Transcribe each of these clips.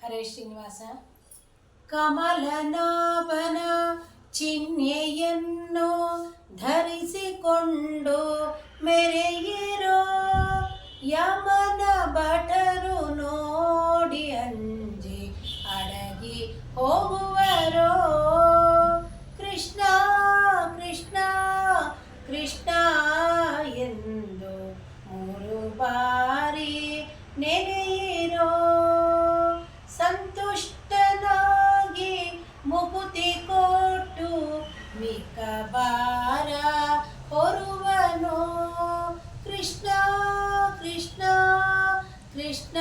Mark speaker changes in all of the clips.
Speaker 1: ಹರೇ ಶ್ರೀನಿವಾಸ ಕಮಲನಾಭನ ಚಿಹ್ನೆಯನ್ನು ಧರಿಸಿಕೊಂಡು ಮೆರೆಯಿರೋ ಯಮನ ಭಟರು ಬಾರ ಹೊರುವನು. ಕೃಷ್ಣ ಕೃಷ್ಣ ಕೃಷ್ಣ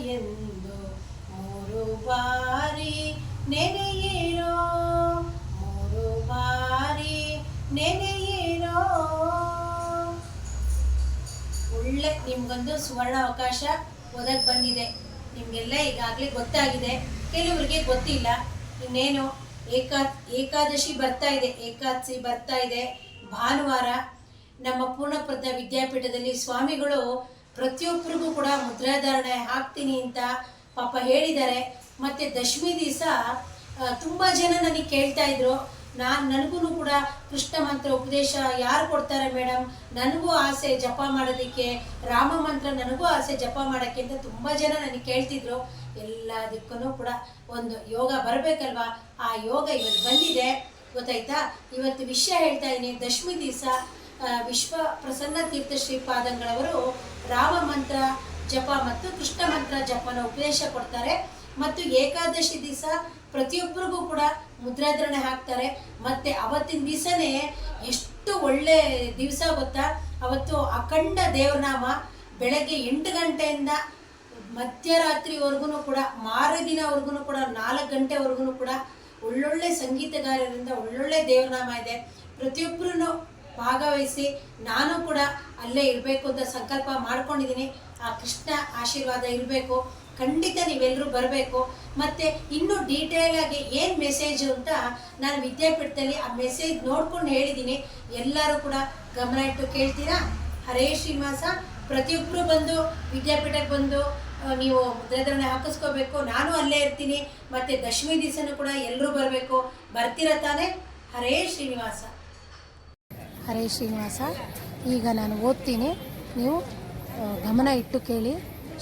Speaker 1: ಎಂದು ಮೂರು ಬಾರಿ ನೆನೆಯಿರೋ, ಮೂರು ಬಾರಿ ನೆನೆಯಿರೋ. ಒಳ್ಳೆ ನಿಮ್ಗೊಂದು ಸುವರ್ಣ ಅವಕಾಶ ಓದಕ್ ಬಂದಿದೆ. ನಿಮ್ಗೆಲ್ಲ ಈಗಾಗಲೇ ಗೊತ್ತಾಗಿದೆ. ಕೆಲವರಿಗೆ ಗೊತ್ತಿಲ್ಲ. ಇನ್ನೇನು? ಏಕಾ, ಏಕಾದಶಿ ಬರ್ತಾ ಇದೆ ಏಕಾದಶಿ ಬರ್ತಾ ಇದೆ. ಭಾನುವಾರ ನಮ್ಮ ಪೂರ್ಣಪ್ರಜ್ಞ ವಿದ್ಯಾಪೀಠದಲ್ಲಿ ಸ್ವಾಮಿಗಳು ಪ್ರತಿಯೊಬ್ಬರಿಗೂ ಕೂಡ ಮುದ್ರಾಧಾರಣೆ ಹಾಕ್ತೀನಿ ಅಂತ ಪಾಪ ಹೇಳಿದ್ದಾರೆ. ಮತ್ತೆ ದಶಮಿ ದಿವಸ ತುಂಬ ಜನ ನನಗೆ ಕೇಳ್ತಾ ಇದ್ರು. ನಾನು ನನಗೂ ಕೂಡ ಕೃಷ್ಣ ಮಂತ್ರ ಉಪದೇಶ ಯಾರು ಕೊಡ್ತಾರೆ ಮೇಡಮ್ ನನಗೂ ಆಸೆ ಜಪ ಮಾಡೋದಕ್ಕೆ ರಾಮ ಮಂತ್ರ ನನಗೂ ಆಸೆ ಜಪ ಮಾಡೋಕ್ಕೆ ಅಂತ ತುಂಬ ಜನ ನನಗೆ ಕೇಳ್ತಿದ್ರು. ಎಲ್ಲದಕ್ಕೂ ಕೂಡ ಒಂದು ಯೋಗ ಬರಬೇಕಲ್ವಾ? ಆ ಯೋಗ ಇವತ್ತು ಬಂದಿದೆ. ಗೊತ್ತಾಯ್ತಾ? ಇವತ್ತು ವಿಷಯ ಹೇಳ್ತಾ ಇದ್ದೀನಿ ದಶಮಿ ದಿವಸ ವಿಶ್ವ ಪ್ರಸನ್ನ ತೀರ್ಥ ಶ್ರೀಪಾದಂಗಳವರು ರಾಮ ಮಂತ್ರ ಜಪ ಮತ್ತು ಕೃಷ್ಣ ಮಂತ್ರ ಜಪನ ಉಪದೇಶ ಕೊಡ್ತಾರೆ. ಮತ್ತು ಏಕಾದಶಿ ದಿವಸ ಪ್ರತಿಯೊಬ್ಬರಿಗೂ ಕೂಡ ಮುದ್ರಾಧರಣೆ ಹಾಕ್ತಾರೆ. ಮತ್ತೆ ಅವತ್ತಿನ ದಿವಸನೇ ಎಷ್ಟು ಒಳ್ಳೆ ದಿವಸ ಗೊತ್ತಾ? ಅವತ್ತು ಅಖಂಡ ದೇವನಾಮ ಬೆಳಗ್ಗೆ ಎಂಟು ಗಂಟೆಯಿಂದ ಮಧ್ಯರಾತ್ರಿವರೆಗೂ ಕೂಡ ಮಾರು ದಿನವರೆಗೂ ಕೂಡ, ನಾಲ್ಕು ಗಂಟೆವರೆಗೂ ಕೂಡ ಒಳ್ಳೊಳ್ಳೆ ಸಂಗೀತಗಾರರಿಂದ ಒಳ್ಳೊಳ್ಳೆ ದೇವನಾಮ ಇದೆ. ಪ್ರತಿಯೊಬ್ಬರೂ ಭಾಗವಹಿಸಿ ನಾನು ಕೂಡ ಅಲ್ಲೇ ಇರಬೇಕು ಅಂತ ಸಂಕಲ್ಪ ಮಾಡ್ಕೊಂಡಿದ್ದೀನಿ. ಆ ಕೃಷ್ಣ ಆಶೀರ್ವಾದ ಇರಬೇಕು. ಖಂಡಿತ ನೀವೆಲ್ಲರೂ ಬರಬೇಕು. ಮತ್ತೆ ಇನ್ನೂ ಡೀಟೇಲ್ ಆಗಿ ಏನು ಮೆಸೇಜ್ ಅಂತ ನಾನು ವಿದ್ಯಾಪೀಠದಲ್ಲಿ ಆ ಮೆಸೇಜ್ ನೋಡ್ಕೊಂಡು ಹೇಳಿದ್ದೀನಿ ಎಲ್ಲರೂ ಕೂಡ ಗಮನ ಇಟ್ಟು ಕೇಳ್ತೀರಾ? ಹರೇ ಶ್ರೀನಿವಾಸ ಪ್ರತಿಯೊಬ್ಬರು ಬಂದು ವಿದ್ಯಾಪೀಠಕ್ಕೆ ಬಂದು ನೀವು ಮುದ್ರಾಧರಣೆ ಹಾಕಿಸ್ಕೋಬೇಕು. ನಾನು ಅಲ್ಲೇ ಇರ್ತೀನಿ. ಮತ್ತೆ ದಶಮಿ ದಿವಸನೂ ಕೂಡ ಎಲ್ಲರೂ ಬರಬೇಕು. ಬರ್ತೀರ ತಾನೇ? ಹರೇ ಶ್ರೀನಿವಾಸ. ಹರೇ ಶ್ರೀನಿವಾಸ. ಈಗ ನಾನು ಓದ್ತೀನಿ. ನೀವು ಗಮನ ಇಟ್ಟು ಕೇಳಿ.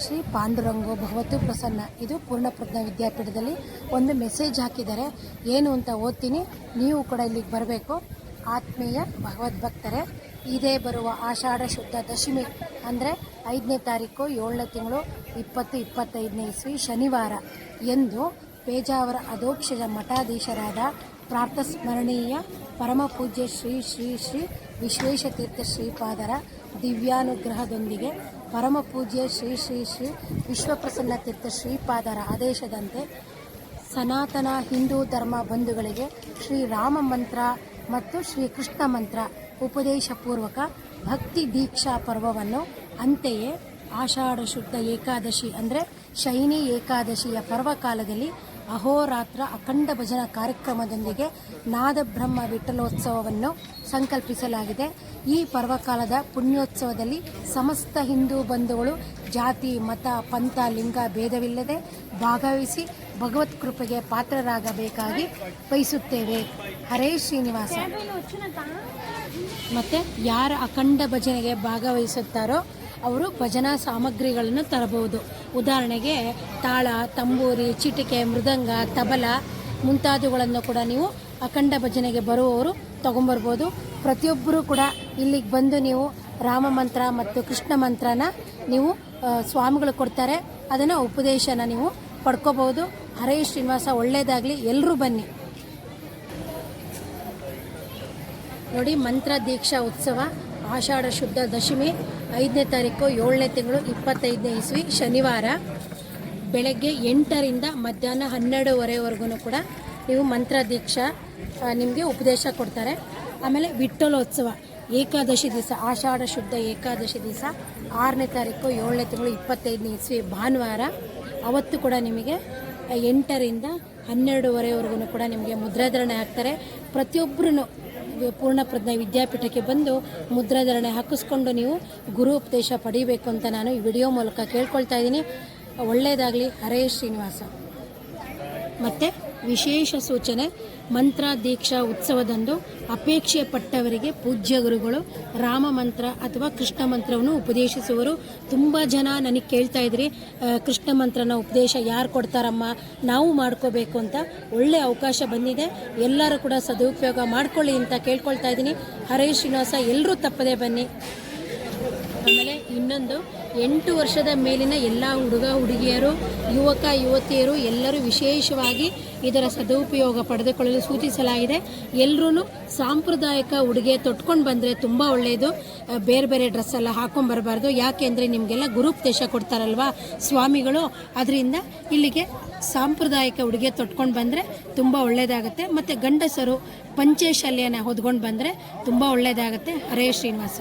Speaker 1: ಶ್ರೀ ಪಾಂಡುರಂಗೋ ಭಗವತು ಪ್ರಸನ್ನ. ಇದು ಪೂರ್ಣಪ್ರಜ್ಞ ವಿದ್ಯಾಪೀಠದಲ್ಲಿ ಒಂದು ಮೆಸೇಜ್ ಹಾಕಿದ್ದಾರೆ. ಏನು ಅಂತ ಓದ್ತೀನಿ. ನೀವು ಕೂಡ ಇಲ್ಲಿಗೆ ಬರಬೇಕು. ಆತ್ಮೀಯ ಭಗವದ್ಭಕ್ತರೇ, ಇದೇ ಬರುವ ಆಷಾಢ ಶುದ್ಧ ದಶಮಿ ಅಂದರೆ ಐದನೇ ತಾರೀಕು ಏಳನೇ ತಿಂಗಳು ಇಪ್ಪತ್ತು ಇಪ್ಪತ್ತೈದನೇ ಇಸ್ವಿ ಶನಿವಾರ ಎಂದು ಪೇಜಾವರ ಅಧೋಕ್ಷದ ಮಠಾಧೀಶರಾದ ಪ್ರಾರ್ಥಸ್ಮರಣೀಯ ಪರಮ ಪೂಜ್ಯ ಶ್ರೀ ಶ್ರೀ ಶ್ರೀ ವಿಶ್ವೇಶತೀರ್ಥ ಶ್ರೀಪಾದರ ದಿವ್ಯಾನುಗ್ರಹದೊಂದಿಗೆ ಪರಮ ಪೂಜ್ಯ ಶ್ರೀ ಶ್ರೀ ಶ್ರೀ ವಿಶ್ವಪ್ರಸನ್ನ ತೀರ್ಥ ಶ್ರೀಪಾದರ ಆದೇಶದಂತೆ ಸನಾತನ ಹಿಂದೂ ಧರ್ಮ ಬಂಧುಗಳಿಗೆ ಶ್ರೀ ರಾಮ ಮಂತ್ರ ಮತ್ತು ಶ್ರೀ ಕೃಷ್ಣ ಮಂತ್ರ ಉಪದೇಶಪೂರ್ವಕ ಭಕ್ತಿ ದೀಕ್ಷಾ ಪರ್ವವನ್ನು ಅಂತೆಯೇ ಆಷಾಢ ಶುದ್ಧ ಏಕಾದಶಿ ಅಂದರೆ ಶೈನಿ ಏಕಾದಶಿಯ ಪರ್ವಕಾಲದಲ್ಲಿ ಅಹೋರಾತ್ರ ಅಖಂಡ ಭಜನಾ ಕಾರ್ಯಕ್ರಮದೊಂದಿಗೆ ನಾದಬ್ರಹ್ಮ ವಿಠಲೋತ್ಸವವನ್ನು ಸಂಕಲ್ಪಿಸಲಾಗಿದೆ. ಈ ಪರ್ವಕಾಲದ ಪುಣ್ಯೋತ್ಸವದಲ್ಲಿ ಸಮಸ್ತ ಹಿಂದೂ ಬಂಧುಗಳು ಜಾತಿ, ಮತ, ಪಂಥ, ಲಿಂಗ ಭೇದವಿಲ್ಲದೆ ಭಾಗವಹಿಸಿ ಭಗವತ್ ಕೃಪೆಗೆ ಪಾತ್ರರಾಗಬೇಕಾಗಿ ಬಯಸುತ್ತೇವೆ. ಹರೇ ಶ್ರೀನಿವಾಸ. ಮತ್ತು ಯಾರ ಅಖಂಡ ಭಜನೆಗೆ ಭಾಗವಹಿಸುತ್ತಾರೋ ಅವರು ಭಜನಾ ಸಾಮಗ್ರಿಗಳನ್ನು ತರಬಹುದು. ಉದಾಹರಣೆಗೆ ತಾಳ, ತಂಬೂರಿ, ಚಿಟಿಕೆ, ಮೃದಂಗ, ತಬಲ ಮುಂತಾದವುಗಳನ್ನು ಕೂಡ ನೀವು ಅಖಂಡ ಭಜನೆಗೆ ಬರುವವರು ತಗೊಂಬರ್ಬೋದು. ಪ್ರತಿಯೊಬ್ಬರೂ ಕೂಡ ಇಲ್ಲಿಗೆ ಬಂದು ನೀವು ರಾಮ ಮಂತ್ರ ಮತ್ತು ಕೃಷ್ಣ ಮಂತ್ರನ ನೀವು ಸ್ವಾಮಿಗಳು ಕೊಡ್ತಾರೆ. ಅದನ್ನು ಉಪದೇಶನ ನೀವು ಪಡ್ಕೋಬಹುದು. ಹರೇ ಶ್ರೀನಿವಾಸ ಒಳ್ಳೆಯದಾಗಲಿ ಎಲ್ಲರೂ ಬನ್ನಿ. ನೋಡಿ, ಮಂತ್ರ ದೀಕ್ಷಾ ಉತ್ಸವ, ಆಷಾಢ ಶುದ್ಧ ದಶಮಿ. ಐದನೇ ತಾರೀಕು, ಏಳನೇ ತಿಂಗಳು, ಇಪ್ಪತ್ತೈದನೇ ಇಸ್ವಿ, ಶನಿವಾರ ಬೆಳಗ್ಗೆ ಎಂಟರಿಂದ ಮಧ್ಯಾಹ್ನ ಹನ್ನೆರಡುವರೆವರೆಗೂ ಕೂಡ ನೀವು ಮಂತ್ರ ದೀಕ್ಷಾ ನಿಮಗೆ ಉಪದೇಶ ಕೊಡ್ತಾರೆ. ಆಮೇಲೆ ವಿಠ್ಠಲೋತ್ಸವ, ಏಕಾದಶಿ ದಿವಸ, ಆಷಾಢ ಶುದ್ಧ ಏಕಾದಶಿ ದಿವಸ, ಆರನೇ ತಾರೀಕು, ಏಳನೇ ತಿಂಗಳು, ಇಪ್ಪತ್ತೈದನೇ ಇಸ್ವಿ, ಭಾನುವಾರ. ಅವತ್ತು ಕೂಡ ನಿಮಗೆ ಎಂಟರಿಂದ ಹನ್ನೆರಡುವರೆವರೆಗೂ ಕೂಡ ನಿಮಗೆ ಮುದ್ರಾಧರಣೆ ಆಗ್ತಾರೆ. ಪ್ರತಿಯೊಬ್ಬರೂ ಪೂರ್ಣಪ್ರಜ್ಞ ವಿದ್ಯಾಪೀಠಕ್ಕೆ ಬಂದು ಮುದ್ರಾಧರಣೆ ಹಾಕಿಸ್ಕೊಂಡು ನೀವು ಗುರು ಉಪದೇಶ ಪಡೀಬೇಕು ಅಂತ ನಾನು ಈ ವಿಡಿಯೋ ಮೂಲಕ ಕೇಳ್ಕೊಳ್ತಾ ಇದ್ದೀನಿ. ಒಳ್ಳೆಯದಾಗಲಿ ಹರೇ ಶ್ರೀನಿವಾಸ. ಮತ್ತು? ವಿಶೇಷ ಸೂಚನೆ, ಮಂತ್ರ ದೀಕ್ಷಾ ಉತ್ಸವದಂದು ಅಪೇಕ್ಷೆ ಪಟ್ಟವರಿಗೆ ಪೂಜ್ಯ ಗುರುಗಳು ರಾಮ ಮಂತ್ರ ಅಥವಾ ಕೃಷ್ಣ ಮಂತ್ರವನ್ನು ಉಪದೇಶಿಸುವರು. ತುಂಬ ಜನ ನನಗೆ ಕೇಳ್ತಾ ಇದ್ರಿ ಕೃಷ್ಣ ಮಂತ್ರನ ಉಪದೇಶ ಯಾರು ಕೊಡ್ತಾರಮ್ಮ, ನಾವು ಮಾಡ್ಕೋಬೇಕು ಅಂತ ಒಳ್ಳೆ ಅವಕಾಶ ಬಂದಿದೆ. ಎಲ್ಲರೂ ಕೂಡ ಸದುಪಯೋಗ ಮಾಡ್ಕೊಳ್ಳಿ ಅಂತ ಕೇಳ್ಕೊಳ್ತಾ ಇದ್ದೀನಿ. ಹರೇ ಶ್ರೀನಿವಾಸ ಎಲ್ಲರೂ ತಪ್ಪದೆ ಬನ್ನಿ. ಆಮೇಲೆ ಇನ್ನೊಂದು ಎಂಟು ವರ್ಷದ ಮೇಲಿನ ಎಲ್ಲ ಹುಡುಗ, ಹುಡುಗಿಯರು, ಯುವಕ, ಯುವತಿಯರು ಎಲ್ಲರೂ ವಿಶೇಷವಾಗಿ ಇದರ ಸದುಪಯೋಗ ಪಡೆದುಕೊಳ್ಳಲು ಸೂಚಿಸಲಾಗಿದೆ. ಎಲ್ಲರೂ ಸಾಂಪ್ರದಾಯಿಕ ಉಡುಗೆ ತೊಟ್ಕೊಂಡು ಬಂದರೆ ತುಂಬ ಒಳ್ಳೆಯದು ಬೇರೆ ಬೇರೆ ಡ್ರೆಸ್ ಎಲ್ಲ ಹಾಕೊಂಡು ಬರಬಾರ್ದು. ಯಾಕೆಂದರೆ ನಿಮಗೆಲ್ಲ ಗುರುಪದೇಶ ಕೊಡ್ತಾರಲ್ವಾ ಸ್ವಾಮಿಗಳು. ಅದರಿಂದ ಇಲ್ಲಿಗೆ ಸಾಂಪ್ರದಾಯಿಕ ಉಡುಗೆ ತೊಟ್ಕೊಂಡು ಬಂದರೆ ತುಂಬ ಒಳ್ಳೆಯದಾಗುತ್ತೆ ಮತ್ತು ಗಂಡಸರು ಪಂಚೆ ಶಲ್ಯನ ಹೊದ್ಕೊಂಡು ಬಂದರೆ ತುಂಬ ಒಳ್ಳೆಯದಾಗುತ್ತೆ ಹರೇ ಶ್ರೀನಿವಾಸ.